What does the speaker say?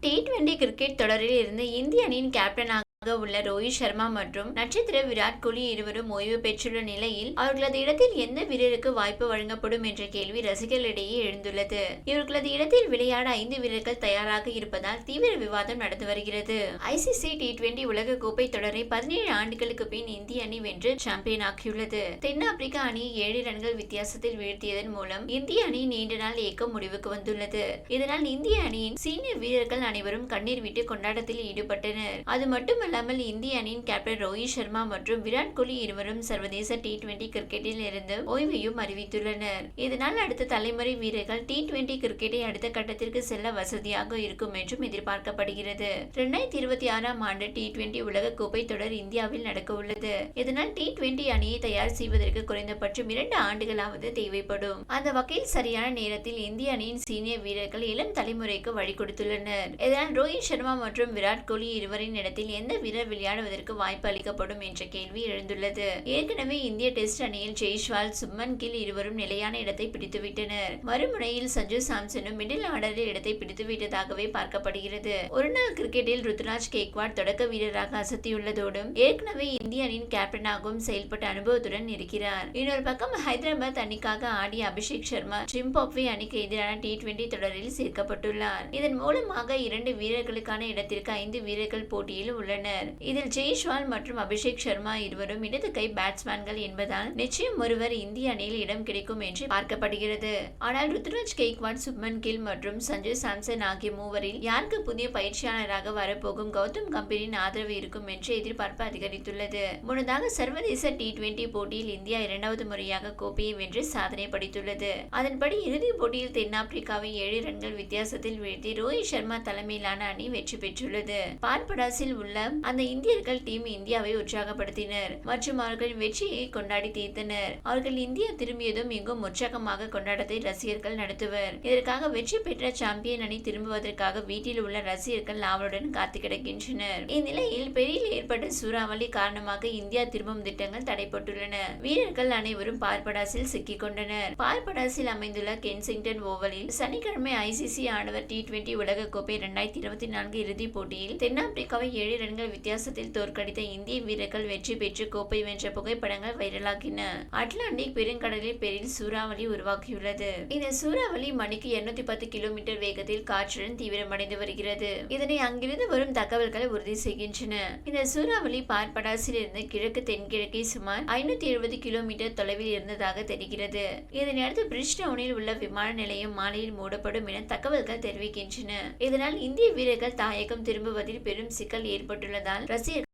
T twenty cricket தொடரில் இருந்து இந்திய அணியின் கேப்டனாக உள்ள ரோஹித் சர்மா மற்றும் நட்சத்திர விராட் கோலி இருவரும் ஓய்வு பெற்றுள்ள நிலையில் அவர்களது இடத்தில் எந்த வீரருக்கு வாய்ப்பு வழங்கப்படும் என்ற கேள்வி ரசிகர்களிடையே எழுந்துள்ளது. இவர்களது இடத்தில் விளையாட ஐந்து வீரர்கள் தயாராக இருப்பதால் தீவிர விவாதம் நடந்து வருகிறது. ஐசிசி டி டுவெண்டி உலக கோப்பை தொடரை பதினேழு ஆண்டுகளுக்கு பின் இந்திய அணி வென்று சாம்பியன் ஆக்கியுள்ளது. தென்னாப்பிரிக்கா அணியை ஏழு ரன்கள் வித்தியாசத்தில் வீழ்த்தியதன் மூலம் இந்திய அணி நீண்ட நாள் இயக்கம் முடிவுக்கு வந்துள்ளது. இதனால் இந்திய அணியின் சீனியர் வீரர்கள் அனைவரும் கண்ணீர் விட்டு கொண்டாட்டத்தில் ஈடுபட்டனர். அது மட்டுமல்ல இல்லாமல் இந்திய அணியின் கேப்டன் ரோஹித் சர்மா மற்றும் விராட் கோலி இருவரும் சர்வதேச டி டுவெண்டி கிரிக்கெட்டில் இருந்து ஓய்வையும் அறிவித்துள்ளனர். இதனால் அடுத்த தலைமுறை வீரர்கள் டி டுவெண்டி கிரிக்கெட்டை அடுத்த கட்டத்திற்கு செல்ல வசதியாக இருக்கும் என்றும் எதிர்பார்க்கப்படுகிறது. இரண்டாயிரத்தி இருபத்தி ஆறாம் ஆண்டு டி டுவெண்டி உலக கோப்பை தொடர் இந்தியாவில் நடக்க உள்ளது. இதனால் டி டுவெண்டி அணியை தயார் செய்வதற்கு குறைந்தபட்சம் இரண்டு ஆண்டுகளாவது தேவைப்படும். அந்த வகையில் சரியான நேரத்தில் இந்திய அணியின் சீனியர் வீரர்கள் இளம் தலைமுறைக்கு வழி கொடுத்துள்ளனர். இதனால் ரோஹித் சர்மா மற்றும் விராட் கோலி இருவரின் இடத்தில் எந்த வீரர் விளையாடுவதற்கு வாய்ப்பு அளிக்கப்படும் என்ற கேள்வி எழுந்துள்ளது. ஏற்கனவே இந்திய டெஸ்ட் அணியில் ஜெய்ஷ்வால் சுப்மன் கில் இருவரும் நிலையான இடத்தை பிடித்துவிட்டனர். மறுமுனையில் சஞ்சு சாம்சனும் மிடில் ஆர்டரில் இடத்தை பிடித்துவிட்டதாகவே பார்க்கப்படுகிறது. ஒருநாள் கிரிக்கெட்டில் ருத்ராஜ் கேக்வாட் தொடக்க வீரராக அசத்தியுள்ளதோடும் ஏற்கனவே இந்திய அணியின் கேப்டனாகவும் செயல்பட்ட அனுபவத்துடன் இருக்கிறார். இன்னொரு பக்கம் ஹைதராபாத் அணிக்காக ஆடிய அபிஷேக் சர்மா ஜிம்பாப்வே அணிக்கு எதிரான டி டுவெண்டி தொடரில் சேர்க்கப்பட்டுள்ளார். இதன் மூலமாக இரண்டு வீரர்களுக்கான இடத்திற்கு ஐந்து வீரர்கள் போட்டியில் உள்ளனர். இதில் ஜெய்ஷ்வால் மற்றும் அபிஷேக் சர்மா இருவரும் இடது கை பேட்ஸ்மேன்கள் என்பதால் நிச்சயம் ஒருவர் இந்திய அணியில் இடம் கிடைக்கும் என்று பார்க்கப்படுகிறது. ஆனால் ருத்ராஜ் கெய்க்வாட் சுப்மன் கில் மற்றும் சஞ்சய் சாம்சன் ஆகிய மூவரில் யாருக்கு புதிய பயிற்சியாளராக வரப்போகும் கௌதம் கம்பீரின் ஆதரவு இருக்கும் என்று எதிர்பார்ப்பு அதிகரித்துள்ளது. முன்னதாக சர்வதேச டி டுவெண்டி போட்டியில் இந்தியா இரண்டாவது முறையாக கோப்பையை வென்று சாதனை படைத்துள்ளது. அதன்படி இறுதிப் போட்டியில் தென்னாப்பிரிக்காவை ஏழு ரன்கள் வித்தியாசத்தில் வீழ்த்தி ரோஹித் சர்மா தலைமையிலான அணி வெற்றி பெற்றுள்ளது. பார்படாஸில் உள்ள அந்த இந்தியர்கள் டீம் இந்தியாவை உற்சாகப்படுத்தினர் மற்றும் அவர்களின் வெற்றியை கொண்டாடி தீர்த்தனர். அவர்கள் இந்தியா திரும்பியதும் இங்கும் உற்சாகமாக கொண்டாட்டத்தை ரசிகர்கள் நடத்துவர். இதற்காக வெற்றி பெற்ற சாம்பியன் அணி திரும்புவதற்காக வீட்டில் உள்ள ரசிகர்கள் ஆவலுடன் காத்து கிடக்கின்றனர். இந்நிலையில் பெரியில் ஏற்பட்ட சூறாவளி காரணமாக இந்தியா திரும்பும் திட்டங்கள் தடைப்பட்டுள்ளன வீரர்கள் அனைவரும் பார்படாசில் சிக்கிக் கொண்டனர். பார்படாசில் அமைந்துள்ள கென்சிங்டன் ஓவலில் சனிக்கிழமை ஐசிசி ஆடவர் டி டுவெண்டி உலகக்கோப்பை இரண்டாயிரத்தி இருபத்தி நான்கு இறுதிப் போட்டியில் தென்னாப்பிரிக்காவை ஏழு ரன்கள் வித்தியாசத்தில் தோற்கடித்த இந்திய வீரர்கள் வெற்றி பெற்று கோப்பை வென்ற புகைப்படங்கள் வைரலாகின. அட்லாண்டிக் பெருங்கடலில் பெரிய சூறாவளி உருவாக்கியுள்ளது இந்த சூறாவளி மணிக்கு இருநூத்தி பத்து கிலோமீட்டர் வேகத்தில் காற்றுடன் தீவிரமடைந்து வருகிறது. இதனை அங்கிருந்து வரும் தகவல்கள் உறுதி செய்கின்றன. இந்த சூறாவளி பார்படாஸில் இருந்து கிழக்கு தென்கிழக்கே சுமார் ஐநூத்தி எழுபது கிலோமீட்டர் தொலைவில் இருந்ததாக தெரிகிறது. இதனையடுத்து பிரிட்ஜ்டவுனில் உள்ள விமான நிலையம் மாலையில் மூடப்படும் என தகவல்கள் தெரிவிக்கின்றன. இதனால் இந்திய வீரர்கள் தாயகம் திரும்புவதில் பெரும் சிக்கல் ஏற்பட்டுள்ளது. ஏற்பட்டுள்ளதால் ரசிகர்கள்